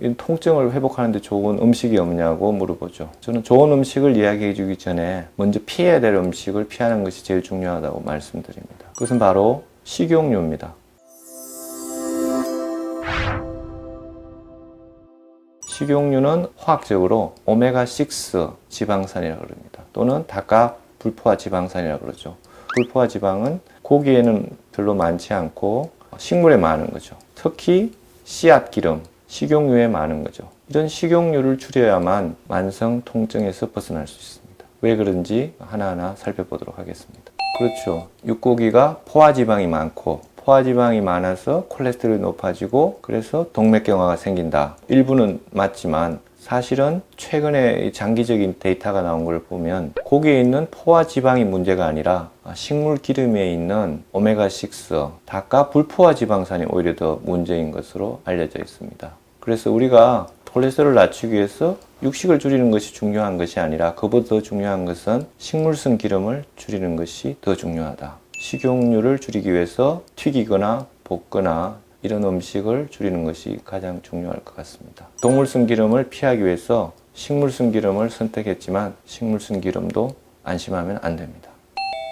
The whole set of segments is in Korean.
이 통증을 회복하는데 좋은 음식이 없냐고 물어보죠. 저는 좋은 음식을 이야기해 주기 전에 먼저 피해야 될 음식을 피하는 것이 제일 중요하다고 말씀드립니다. 그것은 바로 식용유입니다. 식용유는 화학적으로 오메가6 지방산이라고 합니다. 또는 닭가 불포화 지방산이라고 그러죠. 불포화 지방은 고기에는 별로 많지 않고 식물에 많은 거죠. 특히 씨앗 기름, 식용유에 많은 거죠. 이런 식용유를 줄여야만 만성 통증에서 벗어날 수 있습니다. 왜 그런지 하나하나 살펴보도록 하겠습니다. 그렇죠. 육고기가 포화지방이 많고 포화지방이 많아서 콜레스테롤이 높아지고 그래서 동맥경화가 생긴다. 일부는 맞지만 사실은 최근에 이 장기적인 데이터가 나온 걸 보면 고기에 있는 포화 지방이 문제가 아니라 식물 기름에 있는 오메가6, 닭과 불포화 지방산이 오히려 더 문제인 것으로 알려져 있습니다. 그래서 우리가 콜레스테롤 낮추기 위해서 육식을 줄이는 것이 중요한 것이 아니라 그보다 더 중요한 것은 식물성 기름을 줄이는 것이 더 중요하다. 식용유를 줄이기 위해서 튀기거나 볶거나 이런 음식을 줄이는 것이 가장 중요할 것 같습니다. 동물성 기름을 피하기 위해서 식물성 기름을 선택했지만 식물성 기름도 안심하면 안 됩니다.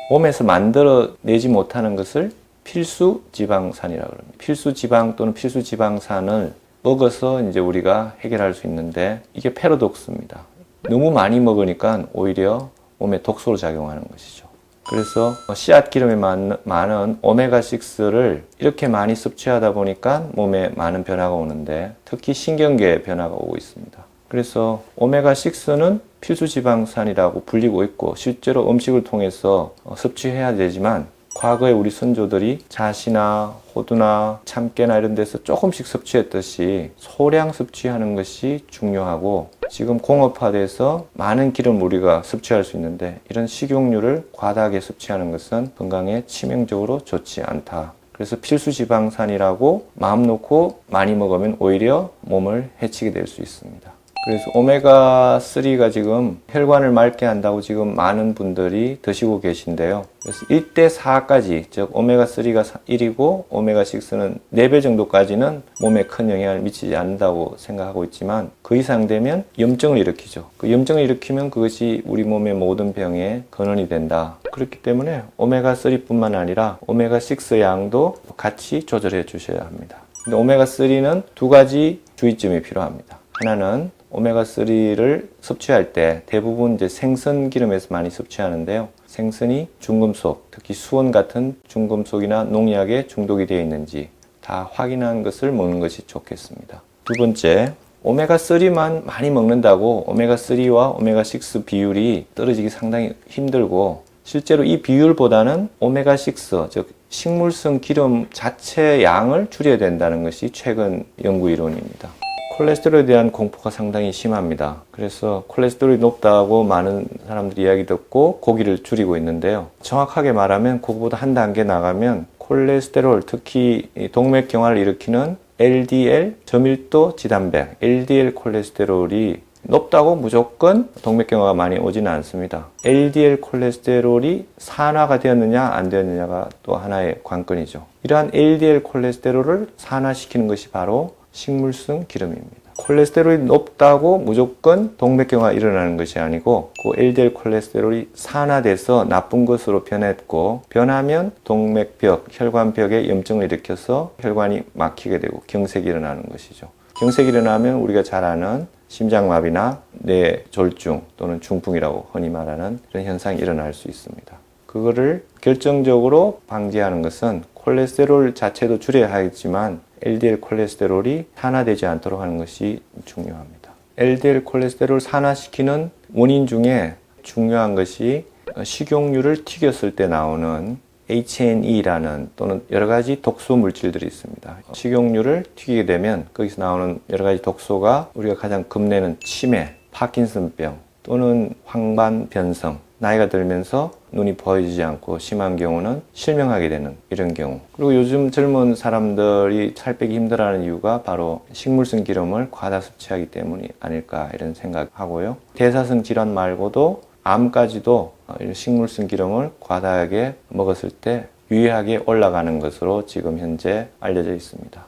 몸에서 만들어내지 못하는 것을 필수 지방산이라고 합니다. 필수 지방 또는 필수 지방산을 먹어서 이제 우리가 해결할 수 있는데 이게 패러독스입니다. 너무 많이 먹으니까 오히려 몸에 독소로 작용하는 것이죠. 그래서 씨앗 기름이 많- 많은 오메가6를 이렇게 많이 섭취하다 보니까 몸에 많은 변화가 오는데 특히 신경계에 변화가 오고 있습니다. 그래서 오메가6는 필수 지방산이라고 불리고 있고 실제로 음식을 통해서 어, 섭취해야 되지만 과거에 우리 선조들이 잣이나 호두나 참깨나 이런 데서 조금씩 섭취했듯이 소량 섭취하는 것이 중요하고 지금 공업화돼서 많은 기름을 우리가 섭취할 수 있는데 이런 식용유를 과다하게 섭취하는 것은 건강에 치명적으로 좋지 않다. 그래서 필수 지방산이라고 마음 놓고 많이 먹으면 오히려 몸을 해치게 될 수 있습니다. 그래서 오메가3가 지금 혈관을 맑게 한다고 지금 많은 분들이 드시고 계신데요. 그래서 1대 4까지, 즉 오메가3가 1이고 오메가6는 4배 정도까지는 몸에 큰 영향을 미치지 않는다고 생각하고 있지만 그 이상 되면 염증을 일으키죠. 그 염증을 일으키면 그것이 우리 몸의 모든 병의 근원이 된다. 그렇기 때문에 오메가3뿐만 아니라 오메가6 양도 같이 조절해 주셔야 합니다. 근데 오메가3는 두 가지 주의점이 필요합니다. 하나는 오메가3를 섭취할 때 대부분 이제 생선 기름에서 많이 섭취하는데요. 생선이 중금속, 특히 수원 같은 중금속이나 농약에 중독이 되어 있는지 다 확인한 것을 먹는 것이 좋겠습니다. 두 번째, 오메가3만 많이 먹는다고 오메가3와 오메가6 비율이 떨어지기 상당히 힘들고 실제로 이 비율보다는 오메가6, 즉 식물성 기름 자체 양을 줄여야 된다는 것이 최근 연구 이론입니다. 콜레스테롤에 대한 공포가 상당히 심합니다. 그래서 콜레스테롤이 높다고 많은 사람들이 이야기 듣고 고기를 줄이고 있는데요. 정확하게 말하면 그거보다 한 단계 나가면 콜레스테롤, 특히 이 동맥경화를 일으키는 LDL, 저밀도 지단백, LDL 콜레스테롤이 높다고 무조건 동맥경화가 많이 오지는 않습니다. LDL 콜레스테롤이 산화가 되었느냐 안 되었느냐가 또 하나의 관건이죠. 이러한 LDL 콜레스테롤을 산화시키는 것이 바로 식물성 기름입니다. 콜레스테롤이 높다고 무조건 동맥경화 일어나는 것이 아니고 그 LDL 콜레스테롤이 산화돼서 나쁜 것으로 변했고 변하면 동맥벽, 혈관벽에 염증을 일으켜서 혈관이 막히게 되고 경색이 일어나는 것이죠. 경색이 일어나면 우리가 잘 아는 심장마비나 뇌졸중 또는 중풍이라고 흔히 말하는 그런 현상이 일어날 수 있습니다. 그거를 결정적으로 방지하는 것은 콜레스테롤 자체도 줄여야 하겠지만 LDL 콜레스테롤이 산화되지 않도록 하는 것이 중요합니다. LDL 콜레스테롤 산화시키는 원인 중에 중요한 것이 식용유를 튀겼을 때 나오는 HNE라는 또는 여러 가지 독소 물질들이 있습니다. 식용유를 튀기게 되면 거기서 나오는 여러 가지 독소가 우리가 가장 겁내는 치매, 파킨슨병 또는 황반변성, 나이가 들면서 눈이 보이지 않고 심한 경우는 실명하게 되는 이런 경우. 그리고 요즘 젊은 사람들이 살 빼기 힘들어하는 이유가 바로 식물성 기름을 과다 섭취하기 때문이 아닐까 이런 생각하고요. 대사성 질환 말고도 암까지도 식물성 기름을 과다하게 먹었을 때 유의하게 올라가는 것으로 지금 현재 알려져 있습니다.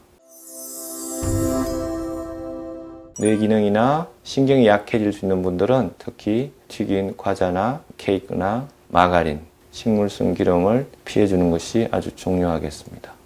뇌 기능이나 신경이 약해질 수 있는 분들은 특히 튀긴 과자나 케이크나 마가린, 식물성 기름을 피해 주는 것이 아주 중요하겠습니다.